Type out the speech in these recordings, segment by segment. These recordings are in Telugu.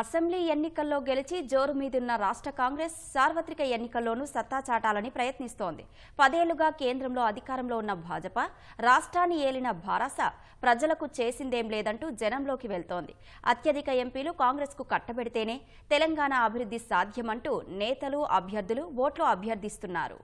అసెంబ్లీ ఎన్నికల్లో గెలిచి జోరు మీదున్న రాష్ట్ర కాంగ్రెస్ సార్వత్రిక ఎన్నికల్లోనూ సత్తా చాటాలని ప్రయత్నిస్తోంది. పదేళ్ళుగా కేంద్రంలో అధికారంలో ఉన్న భాజపా రాష్ట్రాన్ని ఏలిన భారస ప్రజలకు చేసిందేం లేదంటూ జనంలోకి వెళ్తోంది. అత్యధిక ఎంపీలు కాంగ్రెస్కు కట్టబెడితేనే తెలంగాణ అభివృద్ధి సాధ్యమంటూ నేతలు అభ్యర్థులు ఓట్లు అభ్యర్థిస్తున్నారు.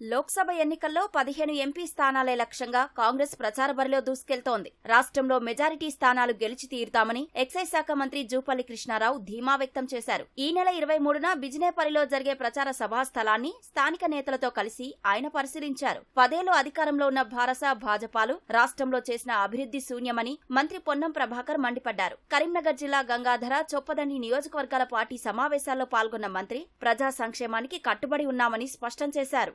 లోక్సభ ఎన్నికల్లో పదిహేను ఎంపీ స్థానాలే లక్ష్యంగా కాంగ్రెస్ ప్రచార బరిలో దూసుకెళ్తోంది. రాష్ట్రంలో మెజారిటీ స్థానాలు గెలిచి తీరుతామని ఎక్సైజ్ శాఖ మంత్రి జూపల్లి కృష్ణారావు ధీమా వ్యక్తం చేశారు. ఈ నెల ఇరవై మూడున బిజినేపల్లిలో జరిగే ప్రచార సభా స్థలాన్ని స్థానిక నేతలతో కలిసి ఆయన పరిశీలించారు. పదేళ్ళు అధికారంలో ఉన్న భారస భాజపాలు రాష్ట్రంలో చేసిన అభివృద్ధి శూన్యమని మంత్రి పొన్నం ప్రభాకర్ మండిపడ్డారు. కరీంనగర్ జిల్లా గంగాధర చొప్పదండి నియోజకవర్గాల పార్టీ సమావేశాల్లో పాల్గొన్న మంత్రి ప్రజా సంక్షేమానికి కట్టుబడి ఉన్నామని స్పష్టం చేశారు.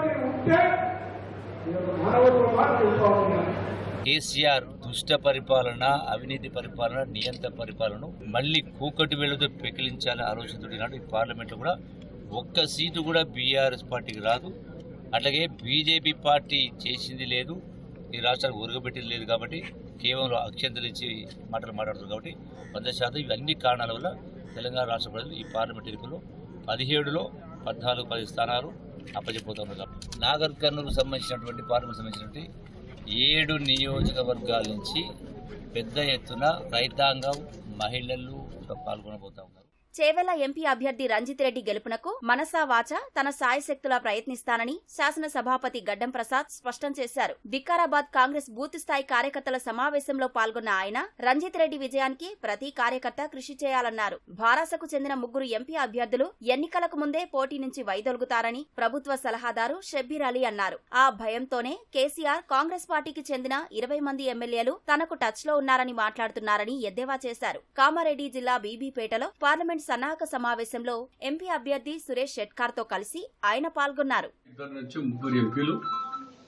కేసీఆర్ దుష్ట పరిపాలన అవినీతి పరిపాలన నియంత్ర పరిపాలన మళ్ళీ కూకటి వేళ్ళతో పెకిలించాలని ఆలోచనతో నాడు ఈ పార్లమెంట్లో కూడా ఒక్క సీటు కూడా బీఆర్ఎస్ పార్టీకి రాదు. అట్లాగే బీజేపీ పార్టీ చేసింది లేదు ఈ రాష్ట్రానికి ఉరగబెట్టింది లేదు కాబట్టి కేవలం అక్షంతలు ఇచ్చి మాటలు మాట్లాడుతున్నారు కాబట్టి వంద శాతం ఇవన్నీ కారణాల వల్ల తెలంగాణ రాష్ట్ర ప్రజలు ఈ పార్లమెంట్ ఎన్నికల్లో పదిహేడులో పద్నాలుగు పది స్థానాలు అప్పచెప్పుతున్నారు నాగర్ కర్నూలు సంబంధించినటువంటి పార్లమెంట్ సంబంధించినటువంటి ఏడు నియోజకవర్గాల నుంచి పెద్ద ఎత్తున రైతాంగం మహిళలు పాల్గొనబోతా ఉన్నారు. చేవెల ఎంపీ అభ్యర్థి రంజిత్ రెడ్డి గెలుపునకు మనసా వాచ తన సాయశక్తులా ప్రయత్నిస్తానని శాసన సభాపతి గడ్డం ప్రసాద్ స్పష్టం చేశారు. వికారాబాద్ కాంగ్రెస్ బూత్ స్థాయి కార్యకర్తల సమావేశంలో పాల్గొన్న ఆయన రంజిత్ రెడ్డి విజయానికి ప్రతి కార్యకర్త కృషి చేయాలన్నారు. భారాసకు చెందిన ముగ్గురు ఎంపీ అభ్యర్థులు ఎన్నికలకు ముందే పోటీ నుంచి వైదొలుగుతారని ప్రభుత్వ సలహాదారు షబ్బీర్ అలీ అన్నారు. ఆ భయంతోనే కేసీఆర్ కాంగ్రెస్ పార్టీకి చెందిన ఇరవై మంది ఎమ్మెల్యేలు తనకు టచ్లో ఉన్నారని మాట్లాడుతున్నారని ఎద్దేవా చేశారు. కామారెడ్డి జిల్లా బీబీపేటలో పార్లమెంట్ సన్నాహక సమావేశంలో ఎంపీ అభ్యర్థి సురేష్ షెట్కార్తో కలిసి ఆయన పాల్గొన్నారు. ఇద్దరు నుంచి ముగ్గురు ఎంపీలు.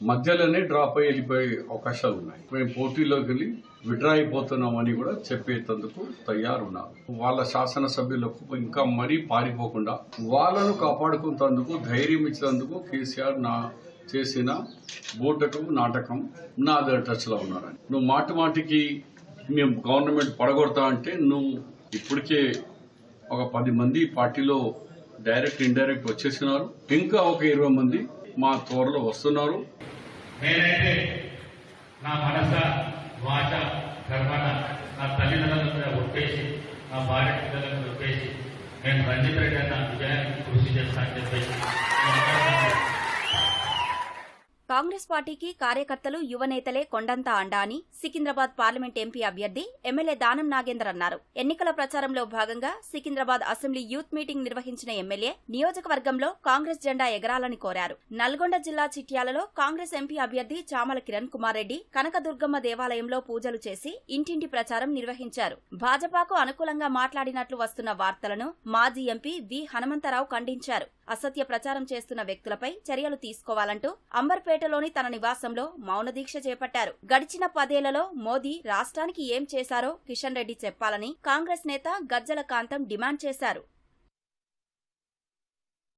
మధ్యలోనే డ్రాప్ అయ్యి వెళ్ళిపోయే అవకాశాలు ఉన్నాయి. మేము పోటీలోకి వెళ్ళి విడ్రా అయిపోతున్నామని కూడా చెప్పేటందుకు తయారున్నారు. వాళ్ళ శాసనసభ్యులకు ఇంకా మరీ పారిపోకుండా వాళ్ళను కాపాడుకున్నందుకు ధైర్యం ఇచ్చినందుకు కేసీఆర్ నా చేసిన బూటకం నాటకం నా టచ్ టచ్లో ఉన్నారని. నువ్వు మాటి మాటికి మేము గవర్నమెంట్ పడగొడతా అంటే నువ్వు ఇప్పటికే ఒక పది మంది పార్టీలో డైరెక్ట్ ఇండైరెక్ట్ వచ్చేసినారు ఇంకా ఒక ఇరవై మంది మా త్వరలో వస్తున్నారు. నేనైతే నా మనస వాచ కర్మన నా తల్లిదండ్రుల మీద ఒప్పేసి నా భార్య పిల్లల మీద ఒప్పేసి నేను రంజిత్ రెడ్డి అన్న విజయానికి కృషి చేస్తానని చెప్పేసి కాంగ్రెస్ పార్టీకి కార్యకర్తలు యువనేతలే కొండంత అండా అని సికింద్రాబాద్ పార్లమెంట్ ఎంపీ అభ్యర్థి ఎమ్మెల్యే దానం నాగేందర్ అన్నారు. ఎన్నికల ప్రచారంలో భాగంగా సికింద్రాబాద్ అసెంబ్లీ యూత్ మీటింగ్ నిర్వహించిన ఎమ్మెల్యే నియోజకవర్గంలో కాంగ్రెస్ జెండా ఎగరాలని కోరారు. నల్గొండ జిల్లా చిట్యాలలో కాంగ్రెస్ ఎంపీ అభ్యర్థి చామల కిరణ్ కుమార్ రెడ్డి కనకదుర్గమ్మ దేవాలయంలో పూజలు చేసి ఇంటింటి ప్రచారం నిర్వహించారు. భాజపాకు అనుకూలంగా మాట్లాడినట్లు వస్తున్న వార్తలను మాజీ ఎంపీ వి హనుమంతరావు ఖండించారు. అసత్య ప్రచారం చేస్తున్న వ్యక్తులపై చర్యలు తీసుకోవాలంటూ అంబర్పేటలోని తన నివాసంలో మౌన దీక్ష చేపట్టారు. గడిచిన పదేళ్ళలో మోదీ రాష్ట్రానికి ఏం చేశారో కిషన్ రెడ్డి చెప్పాలని కాంగ్రెస్ నేత గజ్జల కాంతం డిమాండ్ చేశారు.